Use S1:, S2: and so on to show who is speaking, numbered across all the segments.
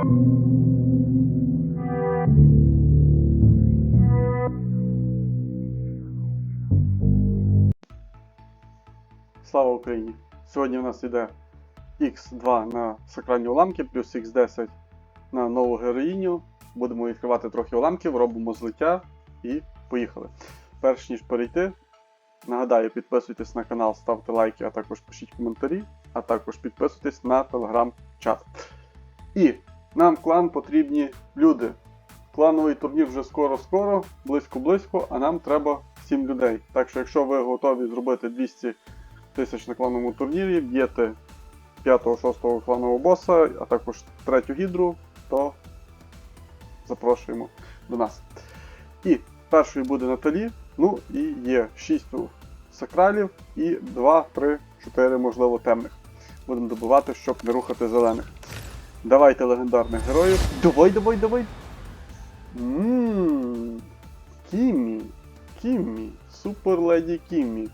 S1: Слава Україні! Сьогодні у нас йде X2 на сакральні уламки, плюс X10 на нову героїню. Будемо відкривати трохи уламків, робимо злиття і поїхали. Перш ніж перейти, нагадаю, підписуйтесь на канал, ставте лайки, а також пишіть коментарі, а також підписуйтесь на телеграм-чат. І нам клан потрібні люди. Клановий турнір вже скоро-скоро, близько-близько, а нам треба 7 людей. Так що, якщо ви готові зробити 200 тисяч на клановому турнірі, б'єте 5-6 кланового боса, а також третю гідру, то запрошуємо до нас. І першою буде Наталі. Ну і є 6 сакралів і 2, 3, 4, можливо, темних. Будемо добивати, щоб не рухати зелених. Давайте легендарних героїв. Давай, давай, давай! Ммм. Кіммі. Кіммі. Супер леді Кіммі.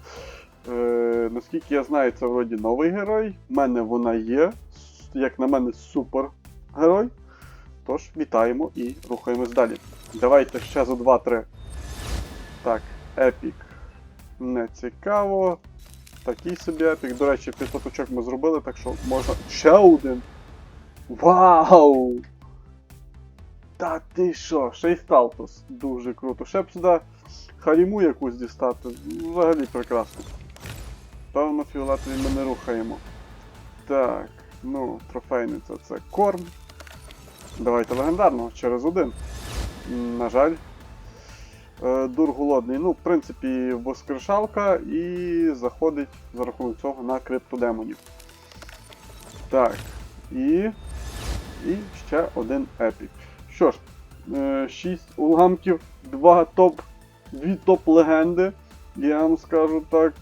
S1: Е, наскільки я знаю, це вроді новий герой. У мене вона є. Як на мене, супер герой. Тож, вітаємо і рухаємось далі. Давайте ще за 2-3. Так, епік. Не цікаво. Такий собі епік. До речі, 500 очок ми зробили, так що можна. Ще один! Вау! Та ти що? Ще й. Дуже круто. Ще б сюди харіму якусь дістати. Взагалі прекрасно. Певно, фіолетові ми не рухаємо. Так, ну, трофейниця це корм. Давайте легендарного через один. На жаль. Е, Дур голодний. Ну, в принципі, воскрешалка і заходить за рахунок цього на криптодемонів. Так. І. І ще один епік. Що ж, 6 уламків, 2 топ, 2 топ-легенди. Я вам скажу так.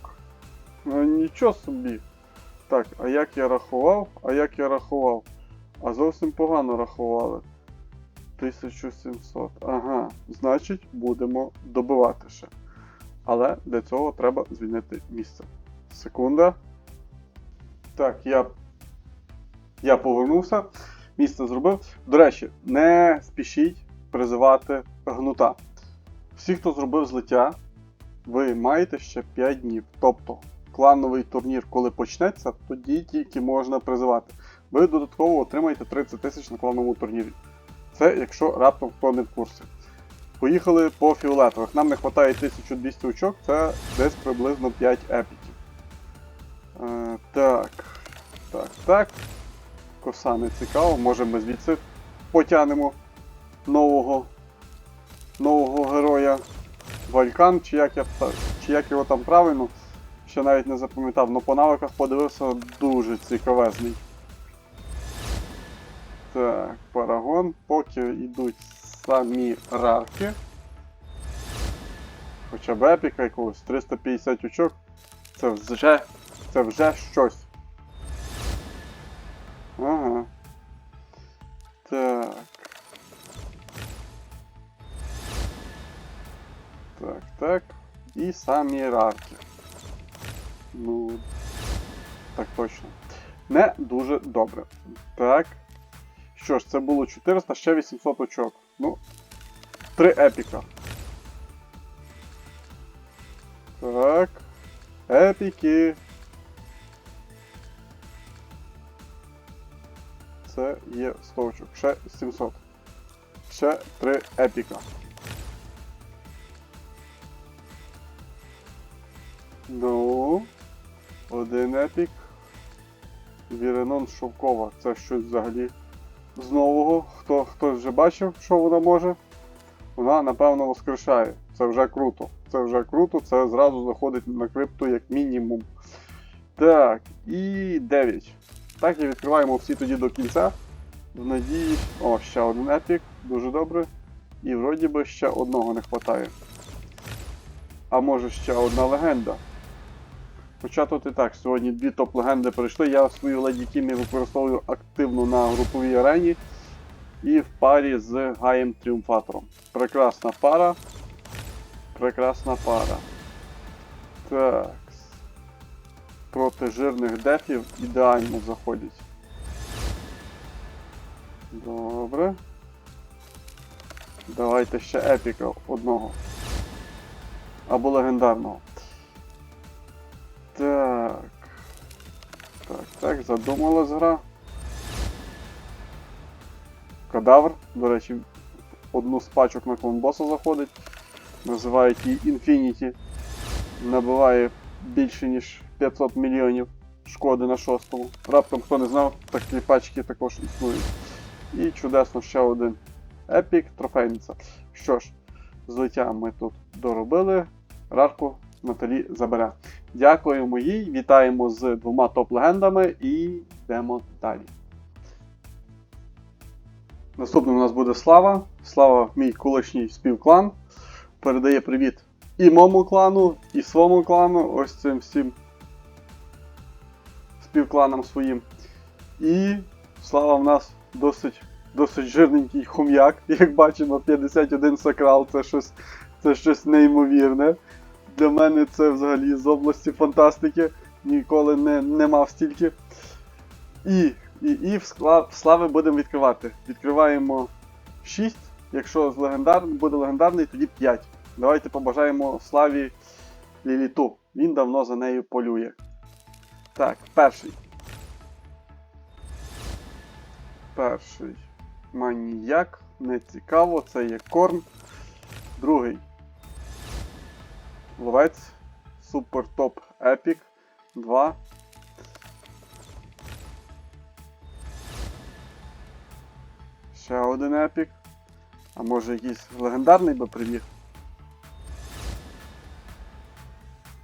S1: е, Нічого собі. Так, а як я рахував? А як я рахував? А зовсім погано рахували. 1700. Ага, значить, будемо добивати ще. Але для цього треба звільнити місце. Секунда. Так, я. Я повернувся. Місце зробив. До речі, не спішіть призивати гнута. Всі, хто зробив злиття, ви маєте ще 5 днів. Тобто, клановий турнір, коли почнеться, тоді тільки можна призивати. Ви додатково отримаєте 30 тисяч на клановому турнірі. Це якщо раптом хто не в курсі. Поїхали по фіолетових. Нам не вистачає 1200 очок, це десь приблизно 5 епіків. Е, так. Так, так. Коса не цікаво, може ми звідси потягнемо нового нового героя Валькан, чи як, я, чи як його там правильно, ще навіть не запам'ятав, але по навиках подивився дуже цікавезний. Так, парагон, поки йдуть самі рарки. Хоча б епіка якогось 350 очок. Це вже, це вже щось. Ага. Так. Так, так. І самі рарки. Ну. Так точно. Не дуже добре. Так. Що ж, це було 400, ще 800 очок. Ну. 3 епіка. Так. Епіки. Це є 100 очок. Ще 700. Ще 3 епіка. Ну. Один епік. Віренон Шовкова. Це щось взагалі з нового. Хто хтось вже бачив, що вона може? Вона, напевно, воскрешає. Це вже круто. Це вже круто, це зразу заходить на крипту як мінімум. Так, і 9. Так, і відкриваємо всі тоді до кінця. В надії. О, ще один епік, дуже добре. І вроді би ще одного не вистачає. А може ще одна легенда. Хоча тут і так, сьогодні дві топ-легенди прийшли. Я свою леді Кімі використовую активно на груповій арені і в парі з Гаєм Тріумфатором. Прекрасна пара. Прекрасна пара. Так. Проти жирних дефів ідеально заходять. Добре. Давайте ще епіка одного. Або легендарного. Так. Так, так, задумалась гра. Кадавр, до речі, одну з пачок на клонбоса заходить. Називають її Infinity. Набиває більше ніж 500 мільйонів шкоди на шостому. Раптом хто не знав, такі пачки також існують. І чудесно ще один епік трофейниця. Що ж, злиття ми тут доробили. Рарку Наталі забере. Дякуємо їй, вітаємо з двома топ-легендами і йдемо далі. Наступним у нас буде Слава. Слава, мій колишній співклан. Передає привіт і моєму клану, і своєму клану, ось цим всім співкланам своїм. І Слава в нас досить, досить жирненький хом'як, як бачимо, 51 сакрал це щось, це щось неймовірне. Для мене це взагалі з області фантастики. Ніколи не, не мав стільки. І, і, і в, скла- в слави будемо відкривати. Відкриваємо 6. Якщо з легендар, буде легендарний, тоді 5. Давайте побажаємо славі Ліліту. Він давно за нею полює. Так, перший. Перший. Маніяк. Не цікаво, це є корм. Другий. Ловець. Супер топ епік. 2. Ще один епік. А може якийсь легендарний би прибіг?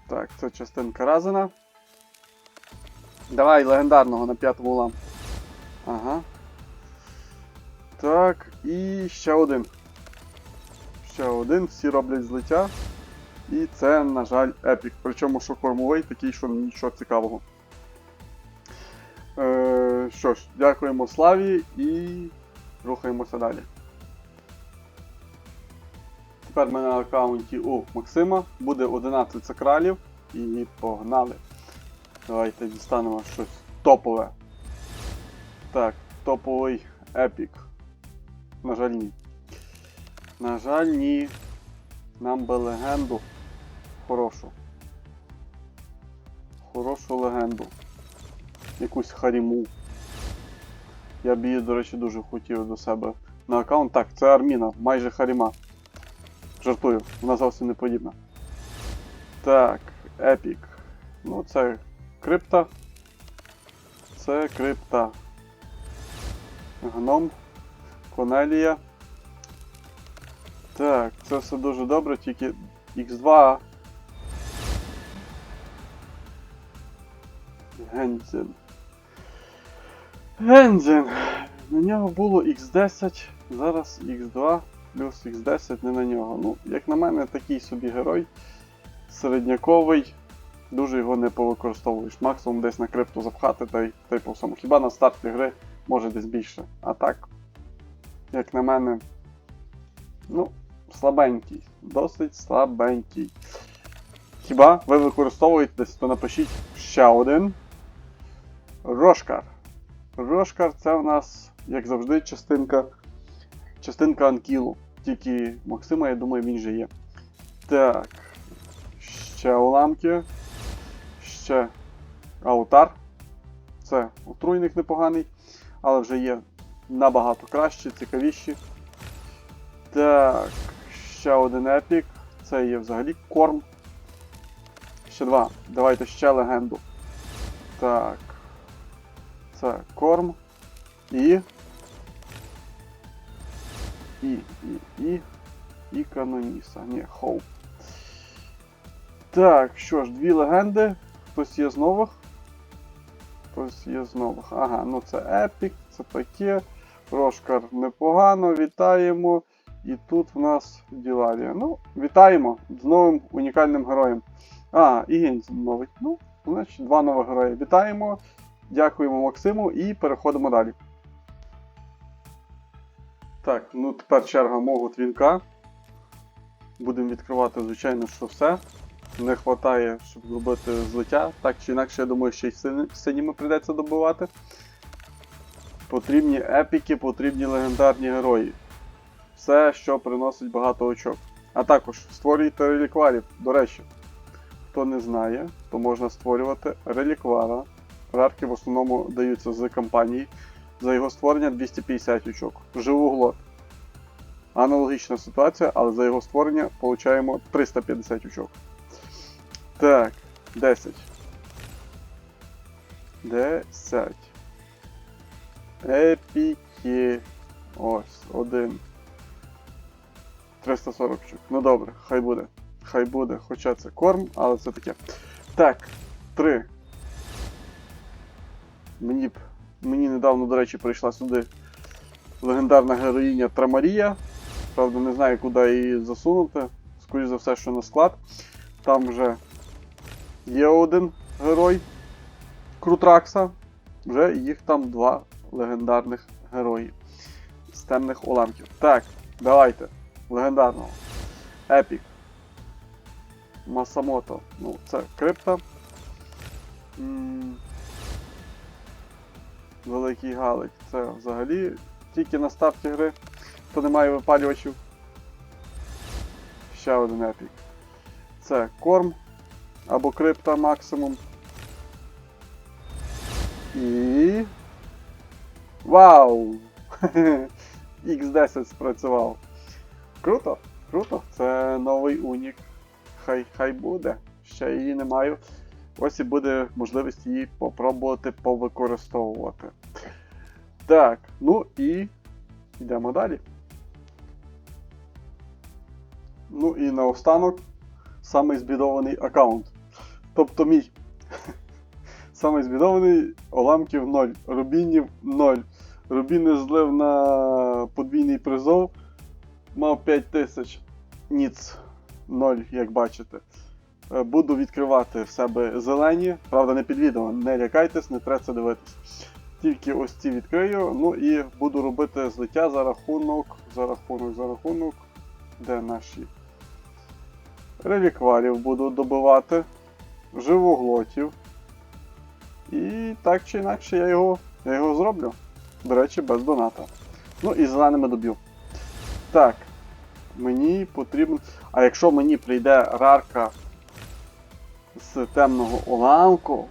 S1: Так, це частинка Разина. Давай легендарного на п'ятому лампу. Ага. Так, і ще один. Ще один, всі роблять злиття. І це, на жаль, епік. Причому що кормовий, такий, що нічого цікавого. Е, що ж, дякуємо Славі і рухаємося далі. Тепер в мене на аккаунті у Максима буде 11 сакралів і погнали. Давайте дістанемо щось топове. Так, топовий епік. На жаль, ні. На жаль, ні. Нам би легенду. Хорошу. Хорошу легенду. Якусь харіму. Я б її, до речі, дуже хотів до себе на аккаунт. Так, це Арміна, майже Харіма. Жартую, вона зовсім не подібна. Так, Епік. Ну, це крипта. Це крипта. Гном. Конелія. Так, це все дуже добре, тільки X2. Гензен. Гензен. На нього було X10, зараз X2 плюс X10 не на нього. Ну, як на мене, такий собі герой. Середняковий. Дуже його не повикористовуєш. Максимум десь на крипту запхати та й, та й по всьому. Хіба на старті гри може десь більше. А так, як на мене, ну, слабенький. Досить слабенький. Хіба ви використовуєте десь, то напишіть ще один. Рошкар. Рошкар це в нас, як завжди, частинка. Частинка Анкілу. Тільки Максима, я думаю, він же є. Так. Ще уламки. Ще аутар. Це отруйник непоганий, але вже є набагато кращі, цікавіші. Так, ще один епік. Це є взагалі корм. Ще два. Давайте ще легенду. Так. Це корм. І. І, і, і. І каноніса. Ні, хоуп. Так, що ж, дві легенди. Хтось є з нових. Хтось є з нових. Ага, ну це епік, це таке. Рошкар непогано, вітаємо. І тут в нас Діларія. Ну, вітаємо з новим унікальним героєм. А, і Гензін новий. Ну, значить, два нових герої. Вітаємо. Дякуємо Максиму і переходимо далі. Так, ну тепер черга мого твінка. Будемо відкривати, звичайно, що все. Не вистачає, щоб зробити злиття. Так чи інакше, я думаю, ще й сині- синіми прийдеться добивати. Потрібні епіки, потрібні легендарні герої. Все, що приносить багато очок. А також створюйте релікварів. До речі, хто не знає, то можна створювати реліквара. Рарки в основному даються з компанії. За його створення 250 очок. Живоглот. Аналогічна ситуація, але за його створення получаємо 350 очок. Так, 10. 10. Епіки. Ось, один. 340 очок. Ну добре, хай буде. Хай буде. Хоча це корм, але це таке. Так, 3. Мені б. Мені недавно, до речі, прийшла сюди легендарна героїня Трамарія. Правда, не знаю, куди її засунути. Скоріше за все, що на склад. Там вже є один герой Крутракса. Вже їх там два легендарних герої з темних уламків. Так, давайте. Легендарного. Епік. Масамото. Ну, це крипта. Великий Галик. Це взагалі тільки на старті гри, то немає випалювачів. Ще один епік. Це корм або крипта максимум. І. Вау! X10 спрацював. Круто, круто. Це новий унік. Хай хай буде. Ще її не маю. Ось і буде можливість її попробувати повикористовувати. Так, ну і йдемо далі. Ну і наостанок самий збідований аккаунт. Тобто мій. Самий збідований уламків 0, рубінів 0. Рубіни злив на подвійний призов. Мав 5000 ніц 0, як бачите. Е, Буду відкривати в себе зелені. Правда, не під не лякайтесь, не треба це дивитись. Тільки ось ці відкрию. Ну і буду робити злиття за рахунок, за рахунок, за рахунок. Де наші релікварів буду добивати, живоглотів. І так чи інакше я його, я його зроблю. До речі, без доната. Ну і зеленими доб'ю. Так. Мені потрібно. А якщо мені прийде рарка з темного уламку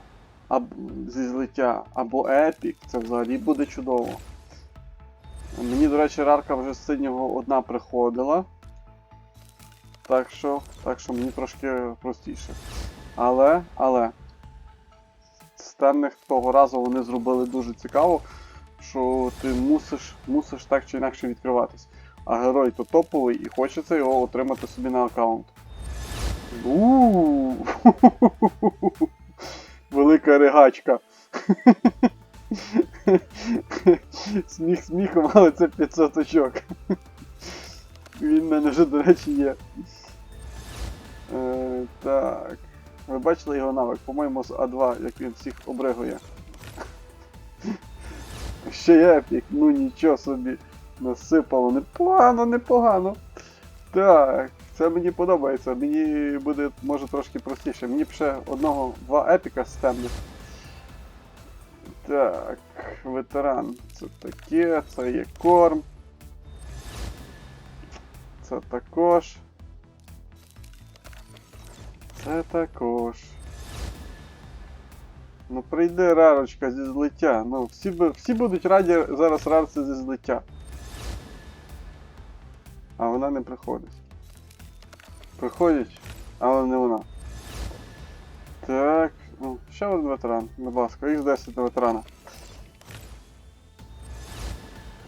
S1: аб... зі злиття або епік, це взагалі буде чудово. Мені, до речі, рарка вже з синього одна приходила. Так що, так що мені трошки простіше. Але, але. З темних того разу вони зробили дуже цікаво, що ти мусиш, мусиш так чи інакше відкриватись. А герой то топовий і хочеться його отримати собі на аккаунт. у Велика ригачка. Сміх сміхом, але це 500 очок. Він в мене вже, до речі, є. Е, так. Ви бачили його навик? По-моєму, з А2, як він всіх обригує. Ще є епік, ну нічого собі. Насипало. Непогано, непогано. Так, це мені подобається. Мені буде, може, трошки простіше. Мені б ще одного-два епіка з темних. Так, ветеран. Це таке, це є корм. Це також. Це також. Ну прийде рарочка зі злиття. Ну, всі, всі будуть раді зараз рарці зі злиття. А вона не приходить. Приходять, але не вона. Так. Ну, ще один ветеран, будь ласка, Х10 на ветерана.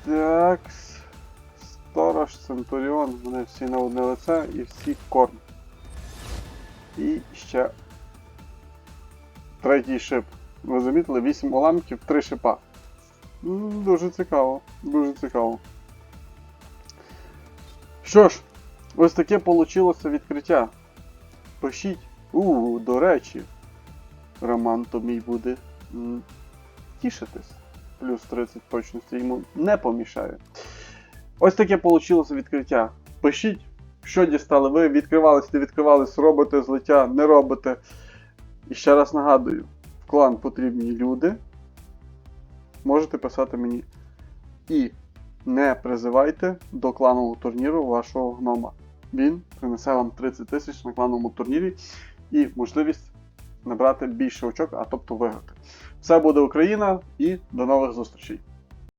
S1: Так. Сторож, Центуріон, вони всі на одне лице і всі корм. І ще третій шип. Ви замітили 8 уламків, 3 шипа. Дуже цікаво, дуже цікаво. Що ж, ось таке вийшло відкриття. Пишіть. У, до речі, Роман то мій буде тішитись. Плюс 30 точності йому не помішає. Ось таке вийшло відкриття. Пишіть, що дістали ви, відкривались, не відкривались, робите злиття, не робите. І ще раз нагадую, в клан потрібні люди. Можете писати мені І не призивайте до кланового турніру вашого гнома. Він принесе вам 30 тисяч на клановому турнірі і можливість набрати більше очок, а тобто виграти. Все буде Україна і до нових зустрічей!